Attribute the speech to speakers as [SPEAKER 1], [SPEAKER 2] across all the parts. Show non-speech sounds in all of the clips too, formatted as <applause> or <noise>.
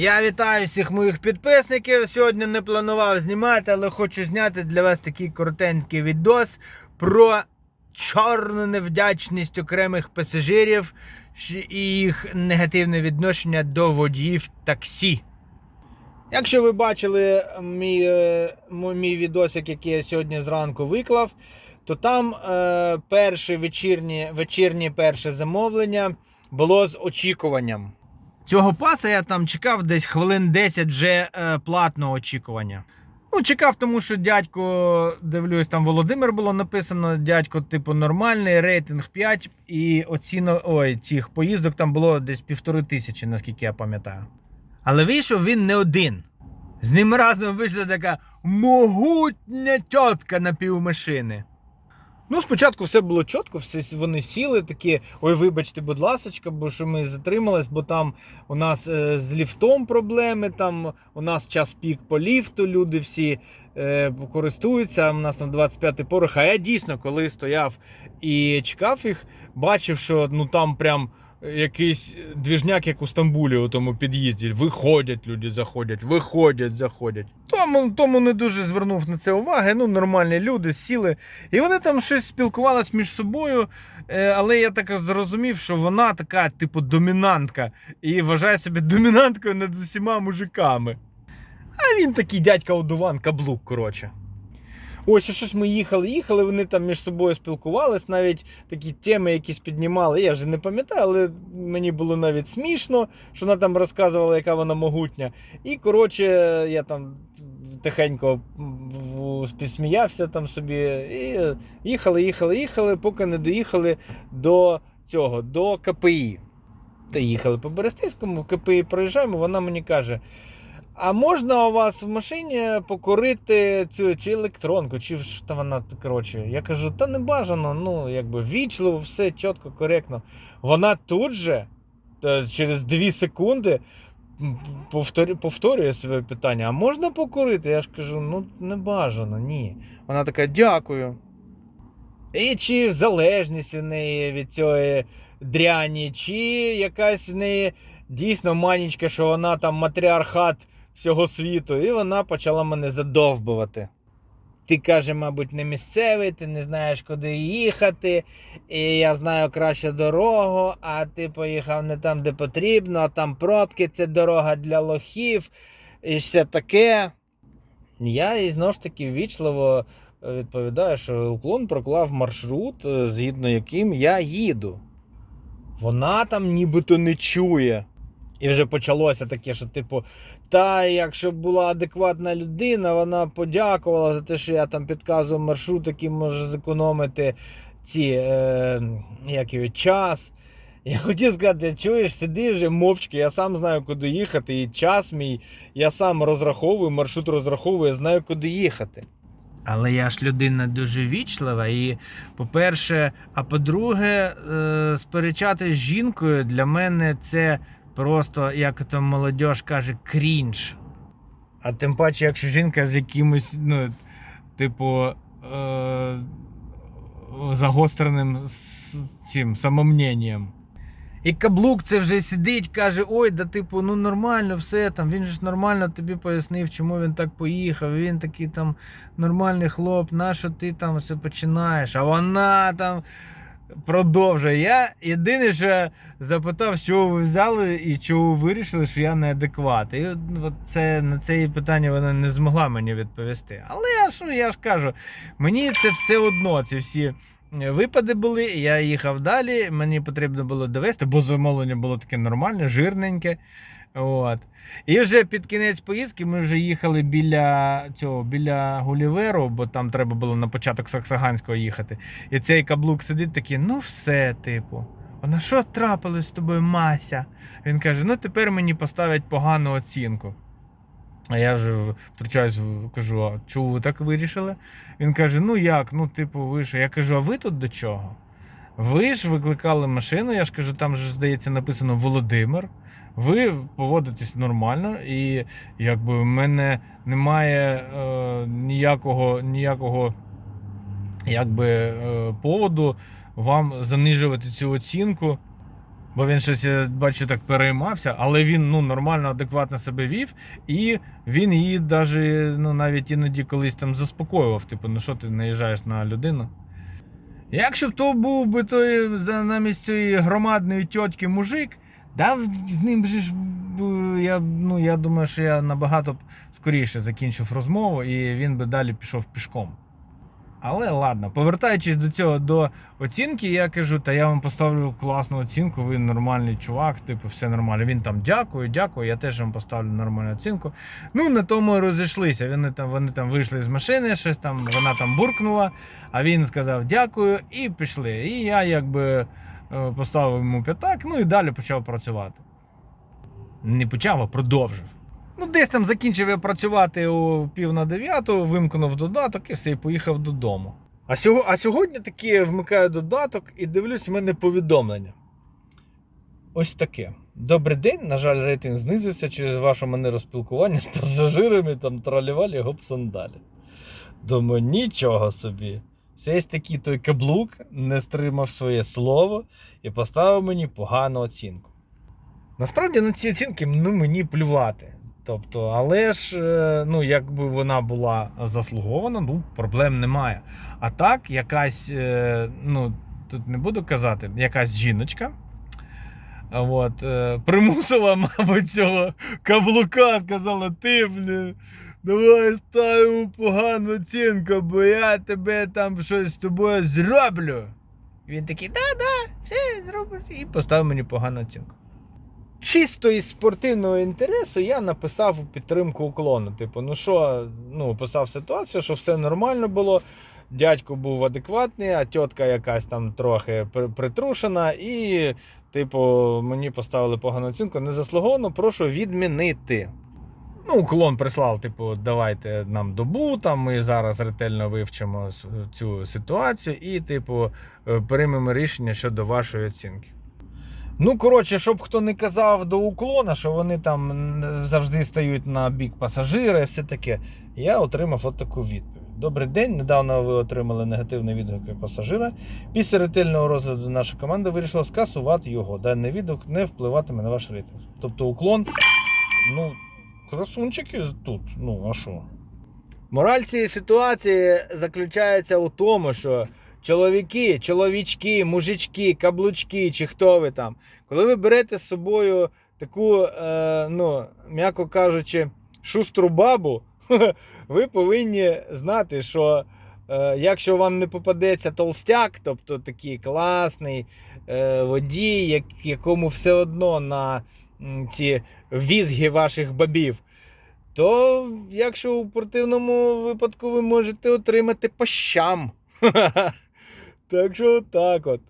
[SPEAKER 1] Я вітаю всіх моїх підписників. Сьогодні не планував знімати, але хочу зняти для вас такий коротенький відос про чорну невдячність окремих пасажирів і їх негативне відношення до водіїв таксі. Якщо ви бачили мій, е, мій відосик, який я сьогодні зранку виклав, то там е, перше вечірнє, вечірнє перше замовлення було з очікуванням. Цього паса я там чекав десь хвилин 10 вже е, платного очікування. Ну, чекав, тому що дядько, дивлюсь, там Володимир було написано. Дядько, типу, нормальний, рейтинг 5, і оціно ой, цих поїздок там було десь півтори тисячі, наскільки я пам'ятаю. Але вийшов він не один. З ним разом вийшла така могутня тітка на півмашини. Ну, спочатку все було чітко, всі вони сіли такі. Ой, вибачте, будь ласочка, бо що ми затримались, бо там у нас е, з ліфтом проблеми. Там у нас час пік по ліфту, люди всі е, користуються. У нас там 25-й порох. А я дійсно, коли стояв і чекав їх, бачив, що ну там прям. Якийсь двіжняк, як у Стамбулі, у тому під'їзді. Виходять люди, заходять, виходять, заходять. Тому, тому не дуже звернув на це уваги. Ну, нормальні люди сіли. І вони там щось спілкувались між собою. е, Але я так зрозумів, що вона така, типу, домінантка. І вважає себе домінанткою над усіма мужиками. А він такий дядька одуван, каблук, коротше. Ось щось ми їхали, їхали, вони там між собою спілкувались, навіть такі теми якісь піднімали. Я вже не пам'ятаю, але мені було навіть смішно, що вона там розказувала, яка вона могутня. І коротше, я там тихенько спісміявся там собі. І їхали, їхали, їхали, поки не доїхали до цього, до КПІ. Та їхали по Берестейському, в КПІ проїжджаємо, вона мені каже. А можна у вас в машині покорити цю чи електронку, чи що вона коротше. Я кажу, та не бажано, ну якби вічливо, все чітко, коректно. Вона тут же, е, через 2 секунди, повторює своє питання: а можна покурити? Я ж кажу, ну не бажано, ні. Вона така, дякую. І чи залежність в неї від цієї дряні, чи якась в неї дійсно манічка, що вона там матріархат всього світу, і вона почала мене задовбувати. Ти каже, мабуть, не місцевий, ти не знаєш, куди їхати, і я знаю краще дорогу, а ти поїхав не там, де потрібно, а там пробки, це дорога для лохів і все таке. Я і знову ж таки ввічливо е, відповідаю, що уклон проклав маршрут, е, згідно яким я їду. Вона там нібито не чує. І вже почалося таке, що, типу, та якщо б була адекватна людина, вона подякувала за те, що я там підказував маршрут, який може зекономити ці, е, як його, час. Я хотів сказати, чуєш, сиди вже мовчки, я сам знаю, куди їхати, і час мій, я сам розраховую, маршрут розраховую, я знаю, куди їхати. Але я ж людина дуже вічлива, і, по-перше, а по-друге, е, сперечати з жінкою для мене це просто, як то молодь каже, крінж. А тим паче, якщо жінка з якимось, ну, типу, е- загостреним цим самомненням. І каблук це вже сидить, каже: ой, да типу, ну нормально, все там. Він ж нормально тобі пояснив, чому він так поїхав. Він такий там нормальний хлоп, нащо ти там все починаєш? А вона там продовжує. Я єдине, що запитав, чого ви взяли і чого ви вирішили, що я неадекват. І от, от це на це питання вона не змогла мені відповісти. Але я ж, я ж кажу, мені це все одно, ці всі. Випади були, я їхав далі. Мені потрібно було довести, бо замовлення було таке нормальне, жирненьке. От. І вже під кінець поїздки ми вже їхали біля цього, біля Гуліверу, бо там треба було на початок Саксаганського їхати. І цей каблук сидить такий, ну все, типу. Вона що трапилось з тобою, Мася? Він каже: ну тепер мені поставлять погану оцінку. А я вже втручаюсь, кажу, а чого ви так вирішили? Він каже: ну як, ну, типу, ви ж. Я кажу, а ви тут до чого? Ви ж викликали машину, я ж кажу, там же, здається, написано Володимир. Ви поводитесь нормально, і якби в мене немає е, ніякого, ніякого якби, е, поводу вам занижувати цю оцінку. Бо він щось, я бачу, так переймався, але він ну, нормально, адекватно себе вів, і він її даже, ну, навіть іноді колись там заспокоював. Типу, ну що ти наїжджаєш на людину? Якщо б то був би той за- замість цієї громадної тьотки мужик, да, з ним же ж я, ну, я думаю, що я набагато скоріше закінчив розмову, і він би далі пішов пішком. Але ладно, повертаючись до цього до оцінки, я кажу, та я вам поставлю класну оцінку, ви нормальний чувак, типу, все нормально. Він там дякую, дякую, я теж вам поставлю нормальну оцінку. Ну, на тому розійшлися. Вони там, вони там вийшли з машини, щось там, вона там буркнула, а він сказав дякую і пішли. І я якби поставив йому п'ятак, ну і далі почав працювати. Не почав, а продовжив. Ну, десь там закінчив я працювати о пів на дев'яту, вимкнув додаток і все, і поїхав додому. А, сього, а сьогодні таки вмикаю додаток і дивлюсь, в мене повідомлення. Ось таке. Добрий день. На жаль, рейтинг знизився через вашу манеру спілкування з пасажирами, там тралівалі гопсандалі. Думаю, нічого собі. Все є такий той каблук, не стримав своє слово і поставив мені погану оцінку. Насправді на ці оцінки ну, мені плювати. Тобто, але ж, е, ну, якби вона була заслугована, ну, проблем немає. А так, якась, е, ну, тут не буду казати, якась жіночка. От, е, примусила, <laughs> мабуть, цього каблука, сказала, ти, блін, давай ставимо погану оцінку, бо я тебе там щось з тобою зроблю. Він такий, да-да, все зробиш. І поставив мені погану оцінку. Чисто із спортивного інтересу я написав підтримку уклону. Типу, ну що, ну, описав ситуацію, що все нормально було. Дядько був адекватний, а тітка якась там трохи притрушена, і, типу, мені поставили погану оцінку. Незаслуговано, прошу відмінити. Ну, уклон прислав, типу, давайте нам добу, там ми зараз ретельно вивчимо цю ситуацію і, типу, е, приймемо рішення щодо вашої оцінки. Ну, коротше, щоб хто не казав до уклона, що вони там завжди стають на бік пасажира і все таке, я отримав от таку відповідь. Добрий день. Недавно ви отримали негативний відгук пасажира. Після ретельного розгляду наша команда вирішила скасувати його. Даний відгук не впливатиме на ваш рейтинг. Тобто уклон, ну, красунчики тут, ну, а що? Мораль цієї ситуації заключається у тому, що чоловіки, чоловічки, мужички, каблучки, чи хто ви там, коли ви берете з собою таку, е, ну, м'яко кажучи, шустру бабу, <laughs> ви повинні знати, що е, якщо вам не попадеться толстяк, тобто такий класний е, водій, якому все одно на ці візги ваших бабів, то якщо у противному випадку ви можете отримати по щам. <laughs> Так що так от.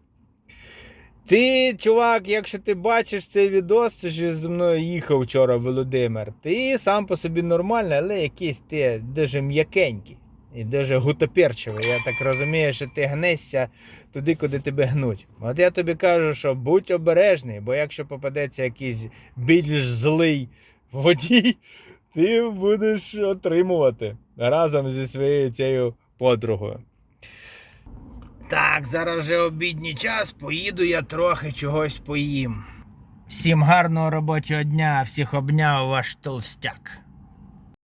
[SPEAKER 1] Ти, чувак, якщо ти бачиш цей відос, це ж зі мною їхав вчора Володимир. Ти сам по собі нормальний, але якийсь ти дуже м'якенький і дуже гутоперчивий. Я так розумію, що ти гнешся туди, куди тебе гнуть. От я тобі кажу, що будь обережний, бо якщо попадеться якийсь більш злий водій, <laughs> ти будеш отримувати разом зі своєю цією подругою. Так, зараз вже обідній час, поїду я трохи чогось поїм. Всім гарного робочого дня, всіх обняв ваш толстяк.